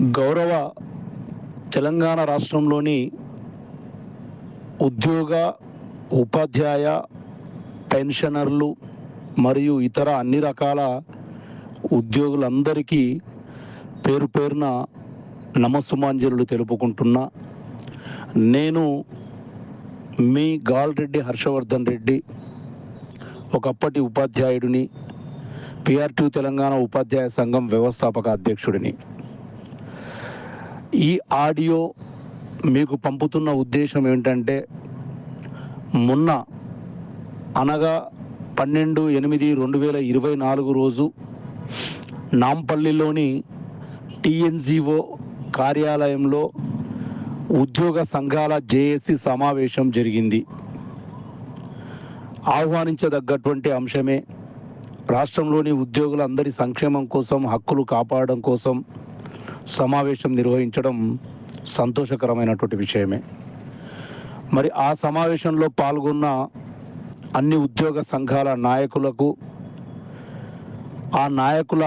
గౌరవ తెలంగాణ రాష్ట్రంలోని ఉద్యోగ ఉపాధ్యాయ పెన్షనర్లు మరియు ఇతర అన్ని రకాల ఉద్యోగులందరికీ పేరు పేరున నమస్సుమాంజలు తెలుపుకుంటున్నా. నేను మీ గాల్ రెడ్డి హర్షవర్ధన్ రెడ్డి ఒకప్పటి ఉపాధ్యాయుడిని పిఆర్టీ తెలంగాణ ఉపాధ్యాయ సంఘం వ్యవస్థాపక అధ్యక్షుడిని. ఈ ఆడియో మీకు పంపుతున్న ఉద్దేశం ఏంటంటే మొన్న అనగా పన్నెండు ఎనిమిది రెండు వేల ఇరవై నాలుగు రోజు నాంపల్లిలోని టీఎన్జిఓ కార్యాలయంలో ఉద్యోగ సంఘాల జేఏసీ సమావేశం జరిగింది. ఆహ్వానించదగ్గటువంటి అంశమే రాష్ట్రంలోని ఉద్యోగులందరి సంక్షేమం కోసం హక్కులు కాపాడడం కోసం సమావేశం నిర్వహించడం సంతోషకరమైనటువంటి విషయమే. మరి ఆ సమావేశంలో పాల్గొన్న అన్ని ఉద్యోగ సంఘాల నాయకులకు ఆ నాయకుల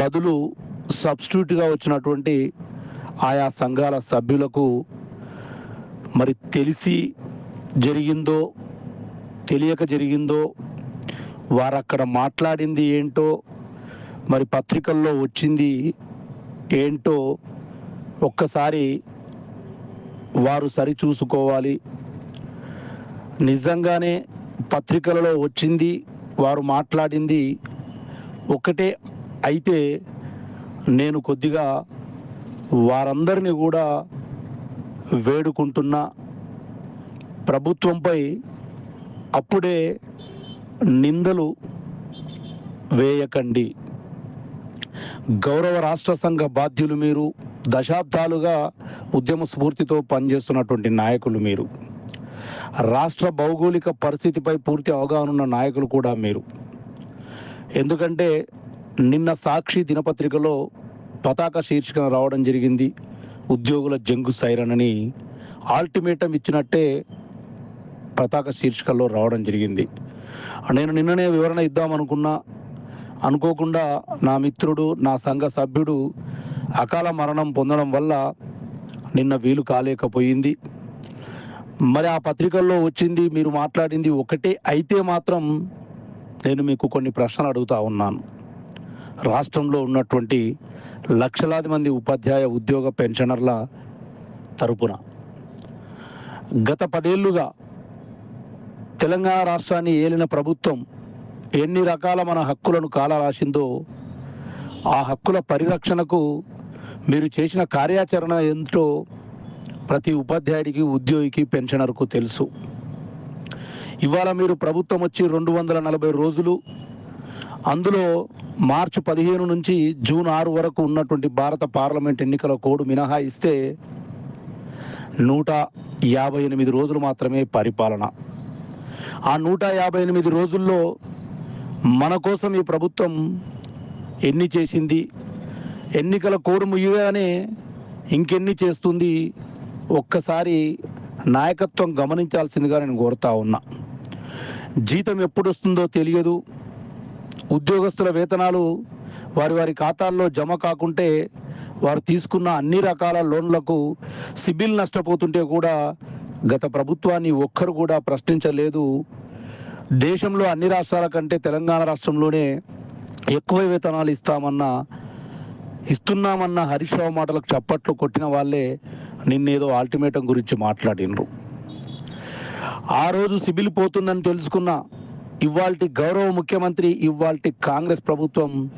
బదులు సబ్స్టిట్యూట్గా వచ్చినటువంటి ఆయా సంఘాల సభ్యులకు మరి తెలిసి జరిగిందో తెలియక జరిగిందో వారక్కడ మాట్లాడింది ఏంటో మరి పత్రికల్లో వచ్చింది ఏంటో ఒక్కసారి వారు సరి చూసుకోవాలి నిజంగానే పత్రికలలో వచ్చింది వారు మాట్లాడింది ఒకటే. అయితే నేను కొద్దిగా వారందరినీ కూడా వేడుకుంటున్నా. ప్రభుత్వంపై అప్పుడే నిందలు వేయకండి. గౌరవ రాష్ట్ర సంఘ బాధ్యులు మీరు దశాబ్దాలుగా ఉద్యమ స్ఫూర్తితో పనిచేస్తున్నటువంటి నాయకులు మీరు. రాష్ట్ర భౌగోళిక పరిస్థితిపై పూర్తి అవగాహన ఉన్న నాయకులు కూడా మీరు. ఎందుకంటే నిన్న సాక్షి దినపత్రికలో పతాక శీర్షికన రావడం జరిగింది ఉద్యోగుల జంగు సైరన్ అని ఆల్టిమేటం ఇచ్చినట్టే పతాక శీర్షికల్లో రావడం జరిగింది. నేను నిన్ననే వివరణ ఇద్దామనుకున్నా అనుకోకుండా నా మిత్రుడు నా సంఘ సభ్యుడు అకాల మరణం పొందడం వల్ల నిన్న వీలు కాలేకపోయింది. మరి ఆ పత్రికల్లో వచ్చింది మీరు మాట్లాడింది ఒకటే అయితే మాత్రం నేను మీకు కొన్ని ప్రశ్నలు అడుగుతా ఉన్నాను. రాష్ట్రంలో ఉన్నటువంటి లక్షలాది మంది ఉపాధ్యాయ ఉద్యోగ పెన్షనర్ల తరపున గత పదేళ్ళుగా తెలంగాణ రాష్ట్రాన్ని ఏలిన ప్రభుత్వం ఎన్ని రకాల మన హక్కులను కాలరాసిందో ఆ హక్కుల పరిరక్షణకు మీరు చేసిన కార్యాచరణ ఏంటో ప్రతి ఉపాధ్యాయుడికి ఉద్యోగికి పెన్షనర్కు తెలుసు. ఇవాళ మీరు ప్రభుత్వం వచ్చి రెండు వందల నలభై రోజులు అందులో మార్చి పదిహేను నుంచి జూన్ ఆరు వరకు ఉన్నటువంటి భారత పార్లమెంట్ ఎన్నికల కోడ్ మినహాయిస్తే నూట యాభై ఎనిమిది రోజులు మాత్రమే పరిపాలన. ఆ నూట యాభై ఎనిమిది రోజుల్లో మన కోసం ఈ ప్రభుత్వం ఎన్ని చేసింది ఎన్నికల కోడు ముయ్యగానే ఇంకెన్ని చేస్తుంది ఒక్కసారి నాయకత్వం గమనించాల్సిందిగా నేను కోరుతా ఉన్నా. జీతం ఎప్పుడు వస్తుందో తెలియదు. ఉద్యోగస్తుల వేతనాలు వారి వారి ఖాతాల్లో జమ కాకుంటే వారు తీసుకున్న అన్ని రకాల లోన్లకు సిబిల్ నష్టపోతుంటే కూడా గత ప్రభుత్వాన్ని ఒక్కరు కూడా ప్రశ్నించలేదు. దేశంలో అన్ని రాష్ట్రాల కంటే తెలంగాణ రాష్ట్రంలోనే ఎక్కువ వేతనాలు ఇస్తామన్న ఇస్తున్నామన్న హరీష్ రావు మాటలకు చప్పట్లు కొట్టిన వాళ్ళే నిన్నేదో ఆల్టిమేటం గురించి మాట్లాడినరు. ఆ రోజు సిబిల్ పోతుందని తెలుసుకున్న ఇవాల్టి గౌరవ ముఖ్యమంత్రి ఇవాల్టి కాంగ్రెస్ ప్రభుత్వం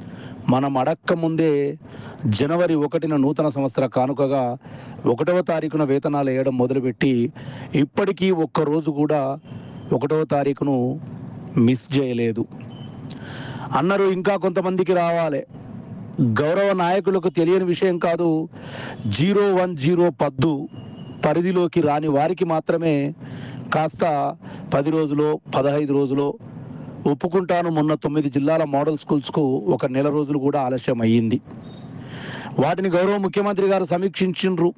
మనం అడక్క ముందే జనవరి ఒకటిన నూతన సంవత్సర కానుకగా ఒకటవ తారీఖున వేతనాలు వేయడం మొదలుపెట్టి ఇప్పటికీ ఒక్క రోజు కూడా ఒకటవ తారీఖును మిస్ చేయలేదు. అన్నారు ఇంకా కొంతమందికి రావాలి. గౌరవ నాయకులకు తెలియని విషయం కాదు జీరో వన్ జీరో పద్దు పరిధిలోకి రాని వారికి మాత్రమే కాస్త పది రోజులో పదహైదు రోజులో ఒప్పుకుంటాను. మొన్న తొమ్మిది జిల్లాల మోడల్ స్కూల్స్కు ఒక నెల రోజులు కూడా ఆలస్యం అయ్యింది వాటిని గౌరవ ముఖ్యమంత్రి గారు సమీక్షించిండ్రు.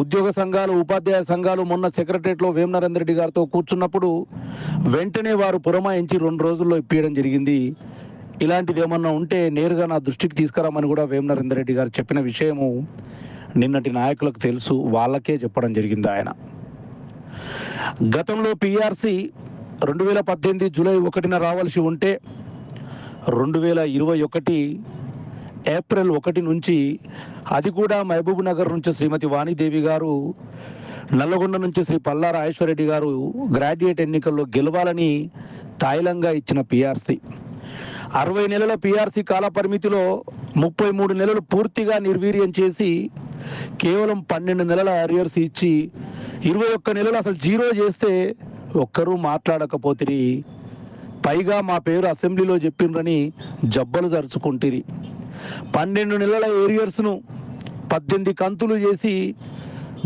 ఉద్యోగ సంఘాలు ఉపాధ్యాయ సంఘాలు మొన్న సెక్రటరియట్లో వేమ నరేందర్ రెడ్డి గారితో కూర్చున్నప్పుడు వెంటనే వారు పురమాయించి రెండు రోజుల్లో ఇప్పించడం జరిగింది. ఇలాంటిది ఏమన్నా ఉంటే నేరుగా నా దృష్టికి తీసుకురామని కూడా వేమ నరేందర్ రెడ్డి గారు చెప్పిన విషయము నిన్నటి నాయకులకు తెలుసు. వాళ్ళకే చెప్పడం జరిగింది ఆయన. గతంలో పిఆర్సి రెండు వేల పద్దెనిమిది జూలై ఒకటిన రావాల్సి ఉంటే రెండు వేల ఇరవై ఒకటి ఏప్రిల్ ఒకటి నుంచి అది కూడా మహబూబ్ నగర్ నుంచి శ్రీమతి వాణిదేవి గారు నల్లగొండ నుంచి శ్రీ పల్లా రాజేశ్వరరెడ్డి గారు గ్రాడ్యుయేట్ ఎన్నికల్లో గెలవాలని తాయిలంగా ఇచ్చిన పీఆర్సీ. అరవై నెలల పీఆర్సీ కాల పరిమితిలో ముప్పై మూడు నెలలు పూర్తిగా నిర్వీర్యం చేసి కేవలం పన్నెండు నెలల అరియర్స్ ఇచ్చి ఇరవై ఒక్క నెలలు అసలు జీరో చేస్తే ఒక్కరూ మాట్లాడకపోతిరి. పైగా మా పేరు అసెంబ్లీలో చెప్పిండ్రని జబ్బలు జరుచుకుంటుంది పన్నెండు నెలల ఏరియర్స్ను పద్దెనిమిది కంతులు చేసి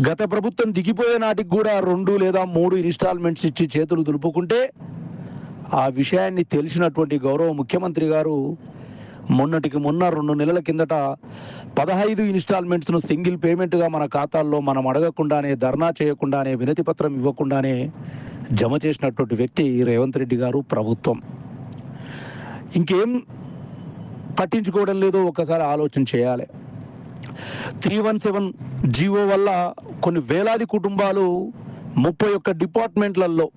గత ప్రభుత్వం దిగిపోయే నాటికి కూడా రెండు లేదా మూడు ఇన్స్టాల్మెంట్స్ ఇచ్చి చేతులు దులుపుకుంటే ఆ విషయాన్ని తెలిసినటువంటి గౌరవ ముఖ్యమంత్రి గారు మొన్నటికి మొన్న రెండు నెలల కిందట పదహైదు ఇన్స్టాల్మెంట్స్ను సింగిల్ పేమెంట్గా మన ఖాతాల్లో మనం అడగకుండానే ధర్నా చేయకుండానే వినతి పత్రం ఇవ్వకుండానే జమ చేసినటువంటి వ్యక్తి రేవంత్ రెడ్డి గారు ప్రభుత్వం. ఇంకేం పట్టించుకోవడం లేదో ఒకసారి ఆలోచన చేయాలి. త్రీ వన్ సెవెన్ జీవో వల్ల కొన్ని వేలాది కుటుంబాలు ముప్పై ఒక్క డిపార్ట్మెంట్లలో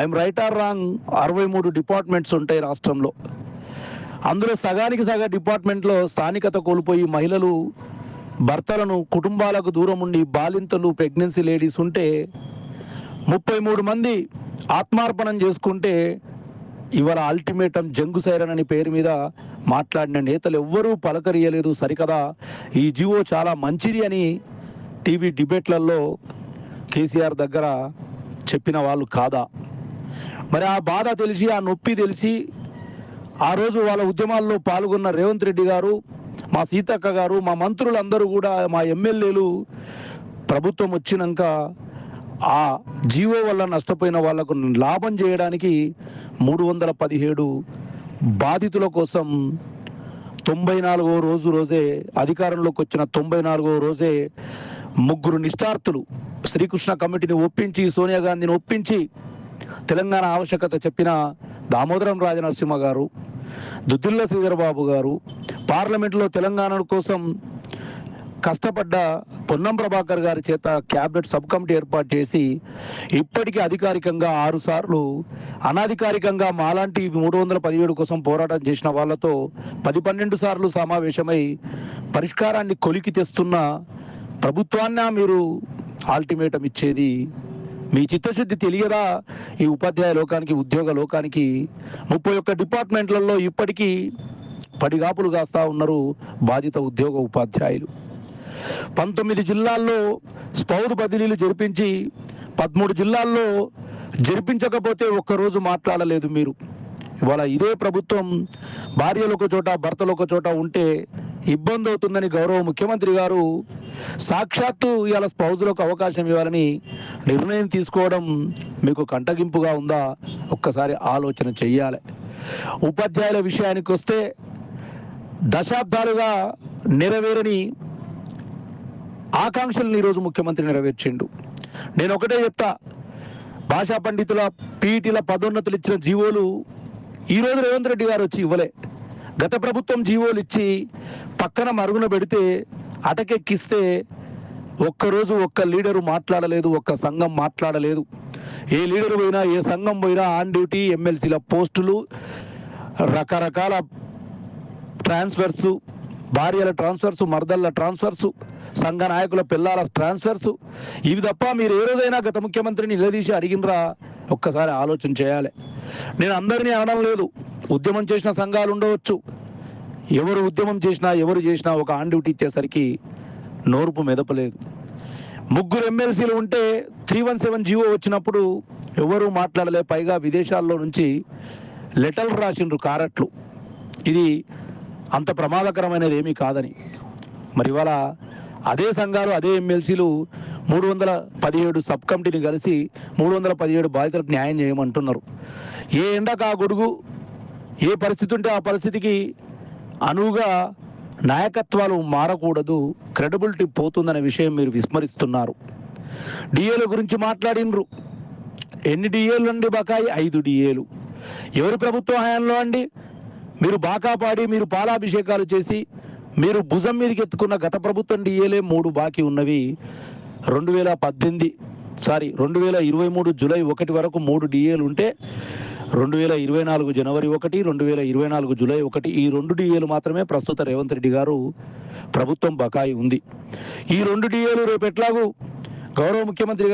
ఐఎమ్ రైట్ ఆర్ రాంగ్ అరవై మూడు డిపార్ట్మెంట్స్ ఉంటాయి రాష్ట్రంలో. అందులో సగానికి సగ డిపార్ట్మెంట్లో స్థానికత కోల్పోయి మహిళలు భర్తలను కుటుంబాలకు దూరం ఉండి బాలింతలు ప్రెగ్నెన్సీ లేడీస్ ఉంటే ముప్పై మూడు మంది ఆత్మార్పణం చేసుకుంటే ఇవాళ అల్టిమేటం జంగు సైరన్ అని పేరు మీద మాట్లాడిన నేతలు ఎవ్వరూ పలకరియలేదు సరికదా? ఈ జీవో చాలా మంచిది అని టీవీ డిబేట్లలో కేసీఆర్ దగ్గర చెప్పిన వాళ్ళు కాదా? మరి ఆ బాధ తెలిసి ఆ నొప్పి తెలిసి ఆ రోజు వాళ్ళ ఉద్యమాల్లో పాల్గొన్న రేవంత్ రెడ్డి గారు మా సీతక్క గారు మా మంత్రులందరూ కూడా మా ఎమ్మెల్యేలు ప్రభుత్వం వచ్చినాక ఆ జీవో వల్ల నష్టపోయిన వాళ్ళకు లాభం చేయడానికి మూడు వందల పదిహేడు బాధితుల కోసం తొంభై నాలుగో రోజు రోజే అధికారంలోకి వచ్చిన తొంభై నాలుగో రోజే ముగ్గురు నిష్ఠార్థులు శ్రీకృష్ణ కమిటీని ఒప్పించి సోనియా గాంధీని ఒప్పించి తెలంగాణ ఆవశ్యకత చెప్పిన దామోదరం రాజనరసింహ గారు దుద్దిల్ల శ్రీధరబాబు గారు పార్లమెంట్లో తెలంగాణ కోసం కష్టపడ్డ పొన్నం ప్రభాకర్ గారి చేత క్యాబినెట్ సబ్ కమిటీ ఏర్పాటు చేసి ఇప్పటికీ అధికారికంగా ఆరు సార్లు అనధికారికంగా మాలాంటి మూడు వందల పదిహేడు కోసం పోరాటం చేసిన వాళ్ళతో పది పన్నెండు సార్లు సమావేశమై పరిష్కారాన్ని కొలికి తెస్తున్న ప్రభుత్వాన్న మీరు ఆల్టిమేటం ఇచ్చేది మీ చిత్తశుద్ధి తెలియదా? ఈ ఉపాధ్యాయ లోకానికి ఉద్యోగ లోకానికి ముప్పై ఒక్క డిపార్ట్మెంట్లలో ఇప్పటికీ పడిగాపులు కాస్తా ఉన్నారు బాధిత ఉద్యోగ ఉపాధ్యాయులు. పంతొమ్మిది జిల్లాల్లో స్పౌరు బదిలీలు జరిపించి పదమూడు జిల్లాల్లో జరిపించకపోతే ఒక్కరోజు మాట్లాడలేదు మీరు. ఇవాళ ఇదే ప్రభుత్వం భార్యలు ఒక చోట భర్తలు ఒక చోట ఉంటే ఇబ్బంది అవుతుందని గౌరవ ముఖ్యమంత్రి గారు సాక్షాత్తు ఇవాళ స్పౌజులకు అవకాశం ఇవ్వాలని నిర్ణయం తీసుకోవడం మీకు కంటగింపుగా ఉందా? ఒక్కసారి ఆలోచన చెయ్యాలి. ఉపాధ్యాయుల విషయానికి వస్తే దశాబ్దాలుగా నెరవేరని ఆకాంక్షలను ఈరోజు ముఖ్యమంత్రి నెరవేర్చిండు. నేను ఒకటే చెప్తా భాషా పండితుల పీటీల పదోన్నతులు ఇచ్చిన జీవోలు ఈరోజు రేవంత్ రెడ్డి గారు వచ్చి ఇవ్వలే. గత ప్రభుత్వం జీవోలు ఇచ్చి పక్కన మరుగున పెడితే అటకెక్కిస్తే ఒక్కరోజు ఒక్క లీడరు మాట్లాడలేదు ఒక్క సంఘం మాట్లాడలేదు. ఏ లీడరు పోయినా ఏ సంఘం పోయినా ఆన్ డ్యూటీ ఎమ్మెల్సీల పోస్టులు రకరకాల ట్రాన్స్ఫర్సు భార్యల ట్రాన్స్ఫర్సు మర్దళ్ళ ట్రాన్స్ఫర్సు సంఘ నాయకుల పిల్లల ట్రాన్స్ఫర్స్ ఇవి తప్ప మీరు ఏ రోజైనా గత ముఖ్యమంత్రిని నిలదీసి అడిగినరా ఒక్కసారి ఆలోచన చేయాలి. నేను అందరినీ అనడం లేదు. ఉద్యమం చేసిన సంఘాలు ఉండవచ్చు. ఎవరు ఉద్యమం చేసినా ఎవరు చేసినా ఒక ఆన్ డ్యూటీ ఇచ్చేసరికి నోర్పు మెదపలేదు. ముగ్గురు ఎమ్మెల్సీలు ఉంటే త్రీ వన్ సెవెన్ జీవో వచ్చినప్పుడు ఎవరు మాట్లాడలే. పైగా విదేశాల్లో నుంచి లెటర్లు రాసిండ్రు కారట్లు. ఇది అంత ప్రమాదకరమైనది ఏమీ కాదని. మరి ఇవాళ అదే సంఘాలు అదే ఎమ్మెల్సీలు మూడు వందల పదిహేడు సబ్ కమిటీని కలిసి మూడు వందల పదిహేడు బాధితులకు న్యాయం చేయమంటున్నారు. ఏ ఎండకు ఆ గొడుగు ఏ పరిస్థితి ఉంటే ఆ పరిస్థితికి అనువుగా నాయకత్వాలు మారకూడదు క్రెడిబిలిటీ పోతుందనే విషయం మీరు విస్మరిస్తున్నారు. డిఏల గురించి మాట్లాడినరు. ఎన్ని డిఏలు అండి బకాయి? ఐదు డిఏలు. ఎవరి ప్రభుత్వ హయాంలో అండి? మీరు బాకా పాడి మీరు పాలాభిషేకాలు చేసి మీరు భుజం మీదకి ఎత్తుకున్న గత ప్రభుత్వం డిఏలే మూడు బాకీ ఉన్నవి. రెండు వేల పద్దెనిమిది సారీ రెండు వేల ఇరవై మూడు జూలై ఒకటి వరకు మూడు డిఏలు ఉంటే రెండు వేల ఇరవై నాలుగు జనవరి ఒకటి రెండు వేల ఇరవై నాలుగు జూలై ఒకటి ఈ రెండు డిఏలు మాత్రమే ప్రస్తుత రేవంత్ రెడ్డి గారు ప్రభుత్వం బకాయి ఉంది. ఈ రెండు డిఏలు రేపు ఎట్లాగూ? గౌరవ ముఖ్యమంత్రి గారు